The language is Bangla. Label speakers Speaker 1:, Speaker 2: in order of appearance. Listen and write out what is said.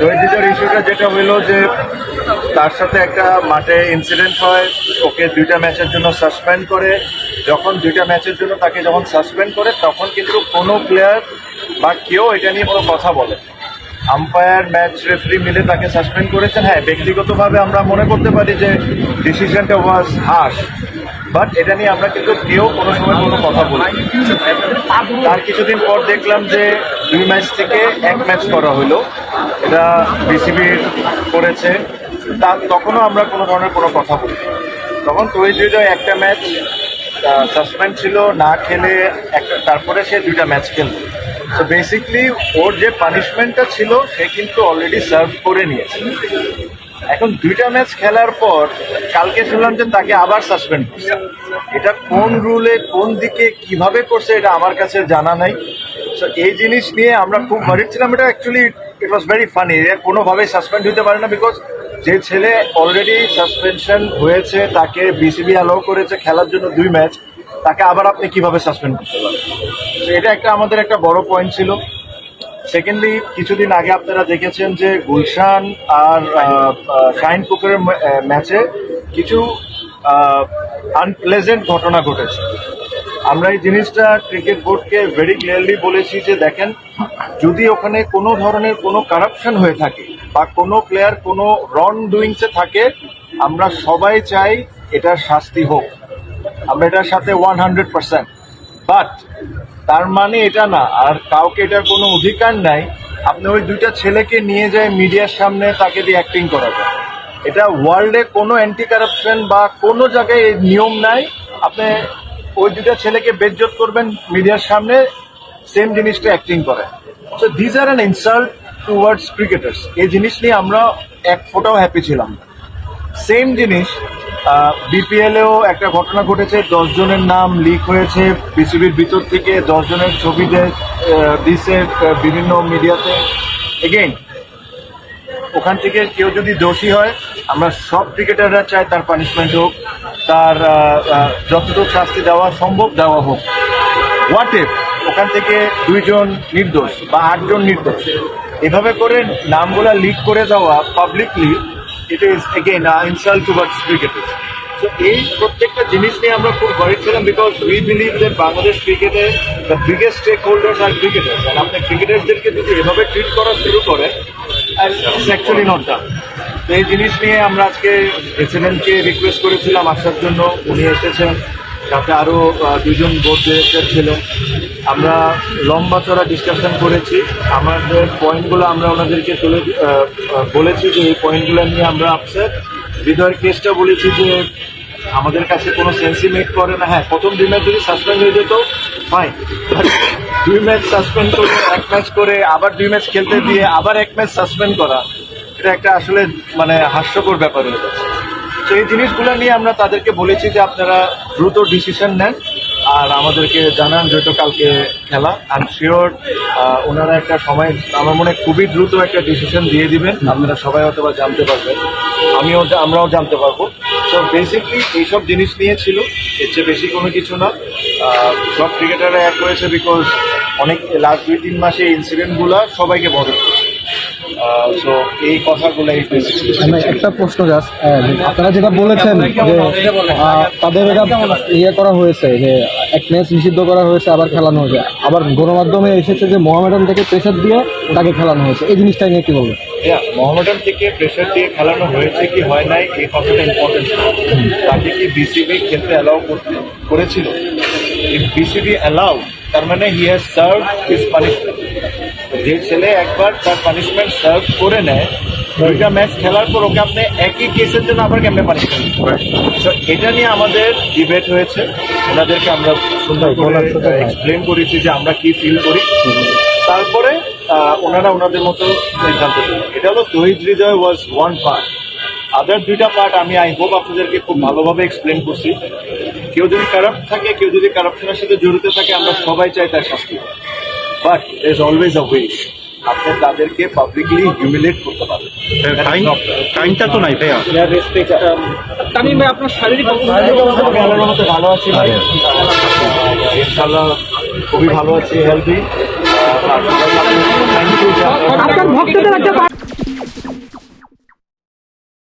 Speaker 1: দৈহিতার ইস্যুটা যেটা হইল যে তার সাথে একটা মাঠে ইনসিডেন্ট হয়, ওকে দুইটা ম্যাচের জন্য সাসপেন্ড করে। যখন দুইটা ম্যাচের জন্য তাকে যখন সাসপেন্ড করে, তখন কিন্তু কোনো প্লেয়ার বা কেউ এটা নিয়ে কোনো কথা বলে আম্পায়ার ম্যাচ রেফারি মিলে তাকে সাসপেন্ড করেছেন। হ্যাঁ ব্যক্তিগতভাবে আমরা মনে করতে পারি যে ডিসিশনটা ওয়াজ হাস বাট এটা নিয়ে আমরা কিন্তু কেউ কোনো সময় কোনো কথা বলি তার কিছুদিন পর দেখলাম যে দুই ম্যাচ থেকে এক ম্যাচ করা হলো। এটা বিসিবির করেছে। তা তখনও আমরা কোনো ধরনের কোনো কথা বলি তখন তৈরি হৃদয় একটা ম্যাচ সাসপেন্ড ছিল, না খেলে একটা, তারপরে সে দুইটা ম্যাচ খেললো। তো বেসিকলি ওর যে পানিশমেন্টটা ছিল, সে কিন্তু অলরেডি সার্ভ করে নিয়েছে। এখন দুইটা ম্যাচ খেলার পর, কালকে শুনলাম যে তাকে আবার সাসপেন্ড করছে। এটা কোন রুলে কোন দিকে কীভাবে করছে, এটা আমার কাছে জানা নাই। তো এই জিনিস নিয়ে আমরা খুব ওয়ারিড ছিলাম। এটা actually it was very funny কোনোভাবেই সাসপেন্ড হতে পারে না বিকজ যে ছেলে অলরেডি সাসপেনশন হয়েছে, তাকে বিসিবি অ্যালাউ করেছে খেলার জন্য দুই ম্যাচ তাকে আবার আপনি কীভাবে সাসপেন্ড করতে পারেন? এটা একটা আমাদের একটা বড় পয়েন্ট ছিল। সেকেন্ডলি কিছুদিন আগে আপনারা দেখেছেন যে গুলশান আর শাইন পুকুরের ম্যাচে কিছু আনপ্লেজেন্ট ঘটনা ঘটেছে। আমরা এই জিনিসটা ক্রিকেট বোর্ডকে ভেরি ক্লিয়ারলি বলেছি যে দেখেন, যদি ওখানে কোনো ধরনের কোনো কারাপশন হয়ে থাকে বা কোনো প্লেয়ার কোনো রন ডুইংসে থাকে, আমরা সবাই চাই এটার শাস্তি হোক। আমরা এটার সাথে ওয়ান হান্ড্রেড পার্সেন্ট বাট তার মানে এটা না, আর কাউকে এটার কোনো অধিকার নাই। আপনি ওই দুইটা ছেলেকে নিয়ে যায় মিডিয়ার সামনে তাকে দিয়ে অ্যাক্টিং করাবেন। এটা ওয়ার্ল্ডে কোনো অ্যান্টি কারাপশন বা কোনো জায়গায় নিয়ম নাই। আপনি ওই দুটা ছেলেকে বেজ্জত করবেন মিডিয়ার সামনে সেম জিনিসটা অ্যাক্টিং করে। So these are an insult towards cricketers এই জিনিস নিয়ে আমরা এক ফোটাও হ্যাপি ছিলাম সেম জিনিস বিপিএলেও একটা ঘটনা ঘটেছে, দশ জনের নাম লিক হয়েছে বিসিবির ভিতর থেকে দশ জনের ছবি দিছে বিভিন্ন মিডিয়াতে। এগেইন ওখান থেকে কেউ যদি দোষী হয় আমরা সব ক্রিকেটাররা চাই তার পানিশমেন্ট হোক, তার যতটুকু শাস্তি দেওয়া সম্ভব দেওয়া হোক। হোয়াট ইফ ওখান থেকে দুইজন নির্দোষ বা আটজন নির্দোষ? এভাবে করে নামগুলা লিক করে দেওয়া publicly it is again insult towards cricketer তো এই প্রত্যেকটা জিনিস নিয়ে আমরা খুব গরিব ছিলাম বিকজ উই বিলিভ যে বাংলাদেশ ক্রিকেটে দ্য বিগেস্ট স্টেক হোল্ডার্স আর ক্রিকেটার্স আর আপনি ক্রিকেটারদেরকে যদি এভাবে ট্রিট করা শুরু করে করেন অ্যাকচুয়ালি নট ডান তো এই জিনিস নিয়ে আমরা আজকে প্রেসিডেন্টকে রিকোয়েস্ট করেছিলাম আসার জন্য। উনি এসেছেন, সাথে আরও দুজন বোর্ড ডিরেক্টর ছিলেন। আমরা লম্বা চড়া ডিসকাশন করেছি। আমাদের পয়েন্টগুলো আমরা ওনাদেরকে তুলে বলেছি যে এই পয়েন্টগুলো নিয়ে আমরা আপসেট হৃদয়ের কেসটা বলেছি যে আমাদের কাছে কোনো সেন্সি মেক করে না। হ্যাঁ প্রথম দুই ম্যাচ যদি সাসপেন্ড হয়ে যেত ফাইন দুই ম্যাচ সাসপেন্ড করে, এক ম্যাচ করে, আবার দুই ম্যাচ খেলতে দিয়ে আবার এক ম্যাচ সাসপেন্ড করা। এটা একটা আসলে মানে হাস্যকর ব্যাপার হয়ে যাচ্ছে। তো এই জিনিসগুলো নিয়ে আমরা তাদেরকে বলেছি যে আপনারা দ্রুত ডিসিশন নেন আর আমাদেরকে জানান যেহেতু কালকে খেলা। আই শিওর ওনারা একটা সময়, আমার মনে খুবই দ্রুত একটা ডিসিশন দিয়ে দিবেন। আপনারা সবাই হয়তো বা জানতে পারবেন। আমিও আমরাও জানতে পারব। তো বেসিকলি এইসব জিনিস নিয়ে ছিল, এর চেয়ে বেশি কোনো কিছু না। সব ক্রিকেটাররা এক হয়েছে বিকজ অনেক লাস্ট দুই, তিন মাসে ইনসিডেন্টগুলো সবাইকে মদত করছে। সো এই কথাগুলো এই
Speaker 2: একটা প্রশ্ন জাস্ট আপনারা যেটা বলেছেন যে তাদের এটা ইয়ে করা হয়েছে যে এক ম্যাচ নিষিদ্ধ করা হয়েছে আবার খেলানো হয়েছে। আবার গণমাধ্যমে এসেছে যে মোহামেডান থেকে প্রেশার দিয়ে তাকে খেলানো হয়েছে। এই জিনিসটা নিয়ে কি বলবেন?
Speaker 1: মোহামেডান থেকে প্রেশার দিয়ে খেলানো হয়েছে কি হয় নাই এই কথাটা ইম্পর্টেন্ট তাকে কি বিসিবি খেলতে অ্যালাউ করেছিল? বিসিবি অ্যালাউ তার মানে he has serve his punishment যে ছেলে একবার তার পানিশমেন্ট সার্ভ করে নেয় দুইটা ম্যাচ খেলার পর ওকে আপনি একই কেসের জন্য আবার কেমনে পানিশমেন্ট তো এটা নিয়ে আমাদের ডিবেট হয়েছে। ওনাদেরকে আমরা সুন্দর করে এক্সপ্লেন করেছি যে আমরা কি ফিল করি। তারপরে ওনারা ওনাদের মতো সিদ্ধান্ত এটা হলো তহিদ হৃদয় ওয়াজ ওয়ান পার্ট আদার দুইটা পার্ট আমি আই হোপ আপনাদেরকে খুব ভালোভাবে এক্সপ্লেন করছি। কেউ যদি কারাপ্ট থাকে কেউ যদি কারাপশনের সাথে জড়িত থাকে আমরা সবাই চাই তার শাস্তি। But is always a wish আপনি তাদেরকে পাবলিকলি হিউমিলেট করতে পারবেন
Speaker 3: টাইমটা তো নাই ভাইয়া।
Speaker 4: তামিম ভাই আপনার শারীরিক অবস্থা
Speaker 1: ভালো আছি? ভাই। ইনশাল্লাহ খুবই ভালো আছি হেলদি থ্যাংক ইউ
Speaker 4: আপনার ভক্তদের একটা